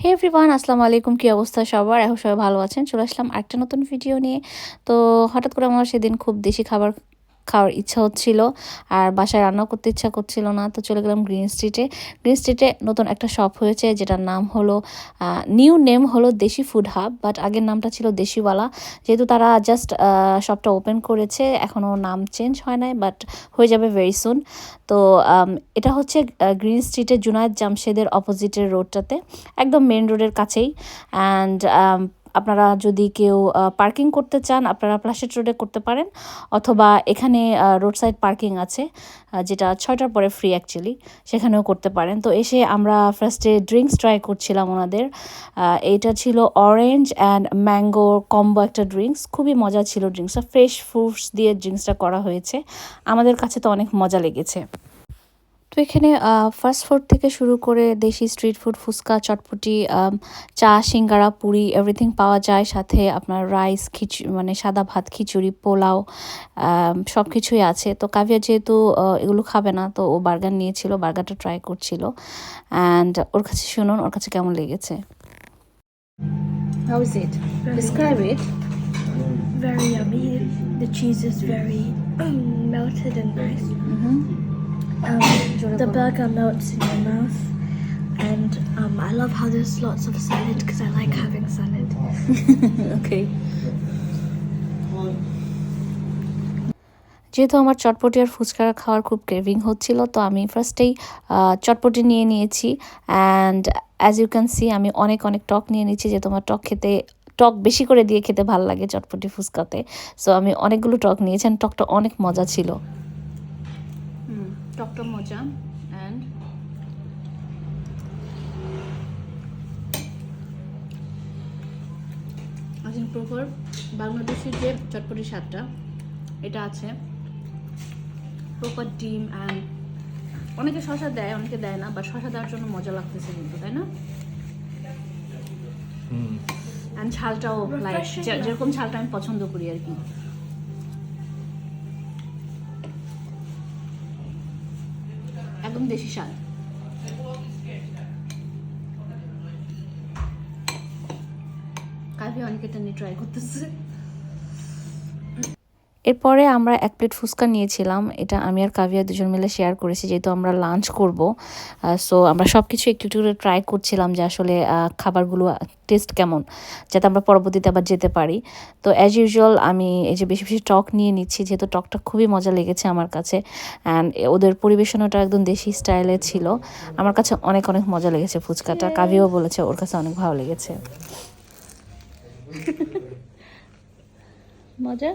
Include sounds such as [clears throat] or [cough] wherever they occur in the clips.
হে everyone আসসালামু আলাইকুম। কী অবস্থা সবার? এখন সবাই ভালো আছেন। চলে আসলাম একটা নতুন ভিডিও নিয়ে। তো হঠাৎ করে আমার সেদিন খুব দেশি খাবার খাওয়ার ইচ্ছা হচ্ছিল আর বাসায় রান্না করতে ইচ্ছা করছিল না, তো চলে গেলাম গ্রিন স্ট্রিটে গ্রিন স্ট্রিটে নতুন একটা শপ হয়েছে যেটার নাম হলো নিউ নেম হলো দেশি ফুড হাব বাট আগের নামটা ছিল দেশিওয়ালা যেহেতু তারা জাস্ট শপটা ওপেন করেছে, এখনও নাম চেঞ্জ হয় নাই বাট হয়ে যাবে ভেরি সুন তো এটা হচ্ছে গ্রিন স্ট্রিটে জুনায়দ জামশেদের অপোজিটের রোডটাতে একদম মেন রোডের কাছেই। অ্যান্ড আপনারা যদি কেউ পার্কিং করতে চান, আপনারা প্লাসেট রোডে করতে পারেন, অথবা এখানে রোড সাইড পার্কিং আছে যেটা ছয়টার পরে ফ্রি অ্যাকচুয়ালি সেখানেও করতে পারেন। তো এসে আমরা ফার্স্টে ড্রিঙ্কস ট্রাই করছিলাম ওনাদের। এইটা ছিল অরেঞ্জ অ্যান্ড ম্যাঙ্গো কম্বো একটা ড্রিঙ্কস খুবই মজা ছিল ড্রিঙ্কসটা ফ্রেশ ফ্রুটস দিয়ে ড্রিঙ্কসটা করা হয়েছে। আমাদের কাছে তো অনেক মজা লেগেছে। তো এখানে ফাস্ট ফুড থেকে শুরু করে দেশি স্ট্রিট ফুড ফুচকা চটপটি চা সিঙ্গারা পুরি এভরিথিং পাওয়া যায় সাথে আপনার রাইস খিচু মানে সাদা ভাত খিচুড়ি পোলাও সব কিছুই আছে তো কাভিয়া যেহেতু এগুলো খাবে না তো ও বার্গার নিয়েছিল বার্গারটা ট্রাই করছিল অ্যান্ড ওর কাছে শুনুন ওর কাছে কেমন লেগেছে How is it? Describe it. Very yummy. The cheese is very um, [clears throat] melted and nice. Mm-hmm. Um, the burger melts in your mouth. And um, I love how there's lots of salad because I like having salad. [laughs] okay. যেহেতু আমার চটপটি আর ফুচকা খাওয়ার খুব craving হচ্ছিল তো আমি ফার্স্টেই চটপটি নিয়ে নিয়েছি and as you can see আমি অনেক অনেক টক নিয়ে নিয়েছি যে তোমার টক খেতে টক বেশি করে দিয়ে খেতে ভালো লাগে চটপটি ফুচকাতে সো আমি অনেকগুলো টক নিয়েছি অ্যান্ড টকটা অনেক মজা ছিল টকটা মজা অ্যান্ড আছেন প্রপার বাংলাদেশের যে চটপটি স্বাদটা এটা আছে প্রপার ডিম অ্যান্ড অনেকে শশা দেয় অনেকে দেয় না বা শশা দেওয়ার জন্য মজা লাগতেছে কিন্তু তাই না? অ্যান্ড ঝালটাও লাইক যেরকম ঝালটা আমি পছন্দ করি আর কি। দেশি স্বাদ কালকে অনেকে এটা নিয়ে ট্রাই করতেছে। এরপরে আমরা এক প্লেট ফুচকা নিয়েছিলাম। এটা আমি আর কাভিয়া দুজন মিলে শেয়ার করেছি, যেহেতু আমরা লাঞ্চ করব। সো আমরা সব কিছু একটু একটু করে ট্রাই করছিলাম যে আসলে খাবারগুলো টেস্ট কেমন, যাতে আমরা পরবর্তীতে আবার যেতে পারি। তো অ্যাজ ইউজুয়াল আমি এই যে বেশি বেশি টক নিয়ে নিচ্ছি, যেহেতু টকটা খুবই মজা লেগেছে আমার কাছে। অ্যান্ড ওদের পরিবেশনটা একদম দেশি স্টাইলে ছিল। আমার কাছে অনেক অনেক মজা লেগেছে ফুচকাটা। কাভিও বলেছে, ওর কাছে অনেক ভালো লেগেছে। মজা?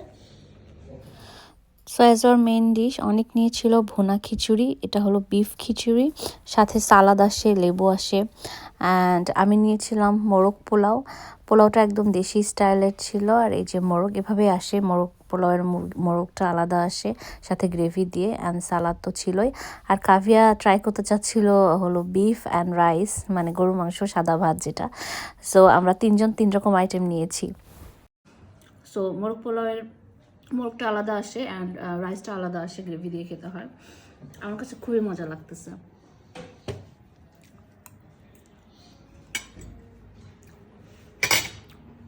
সো অ্যাজ মেন ডিশ অনেক নিয়েছিল ভুনা খিচুড়ি, এটা হলো বিফ খিচুড়ি, সাথে সালাদ আসে, লেবু আসে অ্যান্ড আমি নিয়েছিলাম মোরগ পোলাও। পোলাওটা একদম দেশি স্টাইলের ছিল, আর এই যে মোরগ এভাবে আসে, মোরগ পোলাওয়ের মুর- মোরগটা আলাদা আসে, সাথে গ্রেভি দিয়ে অ্যান্ড সালাদ তো ছিলই। আর কাভিয়া ট্রাই করতে চাচ্ছিল হলো বিফ অ্যান্ড রাইস মানে গরুর মাংস, সাদা ভাত যেটা। সো আমরা তিনজন তিন রকম আইটেম নিয়েছি। সো মোরগ পোলাওয়ের মোরগটা আলাদা আসে অ্যান্ড রাইসটা আলাদা আসে গ্রেভি দিয়ে খেতে হয় আমার কাছে খুবই মজা লাগতেছে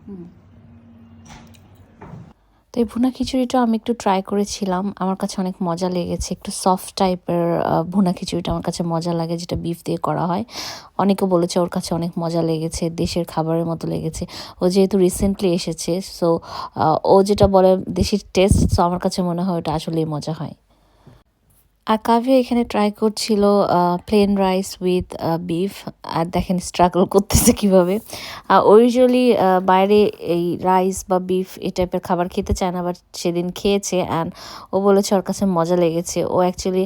হুম। তো এই ভুনা খিচুড়িটা আমি একটু ট্রাই করেছিলাম। আমার কাছে অনেক মজা লেগেছে। একটু সফট টাইপের ভুনা খিচুড়িটা আমার কাছে মজা লাগে, যেটা বিফ দিয়ে করা হয়। অনেকে বলেছে ওর কাছে অনেক মজা লেগেছে, দেশের খাবারের মতো লেগেছে। ও যেহেতু রিসেন্টলি এসেছে সো ও যেটা বলে দেশের টেস্ট সো আমার কাছে মনে হয় ওটা আসলেই মজা হয়। আর কাভিয়া এখানে ট্রাই করছিল প্লেন রাইস উইথ বিফ আর দেখেন স্ট্রাগল করতেছে কীভাবে। ইউজুয়ালি বাইরে এই রাইস বা বিফ এই টাইপের খাবার খেতে চায় না বাট সেদিন খেয়েছে অ্যান্ড ও বলেছে ওর কাছে মজা লেগেছে। ও অ্যাকচুয়ালি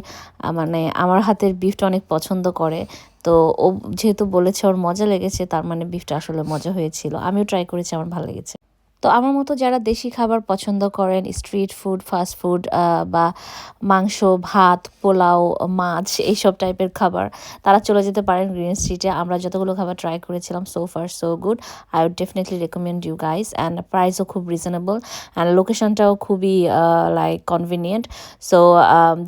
মানে আমার হাতের বিফটা অনেক পছন্দ করে। তো ও যেহেতু বলেছে ওর মজা লেগেছে, তার মানে বিফটা আসলে মজা হয়েছিল। আমিও ট্রাই করেছি, আমার ভালো লেগেছে। তো আমার মতো যারা দেশি খাবার পছন্দ করেন স্ট্রিট ফুড ফাস্ট ফুড বা মাংস, ভাত, পোলাও, মাছ, এইসব টাইপের খাবার, তারা চলে যেতে পারেন গ্রিন স্ট্রিটে আমরা যতগুলো খাবার ট্রাই করেছিলাম so far so good I would definitely recommend you guys and প্রাইসও খুব রিজনেবল অ্যান্ড লোকেশনটাও খুবই লাইক কনভিনিয়েন্ট সো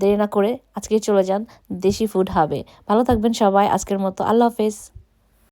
দেরি না করে আজকে চলে যান, দেশি ফুড হবে ভালো থাকবেন সবাই, আজকের মতো আল্লাহ হাফেজ।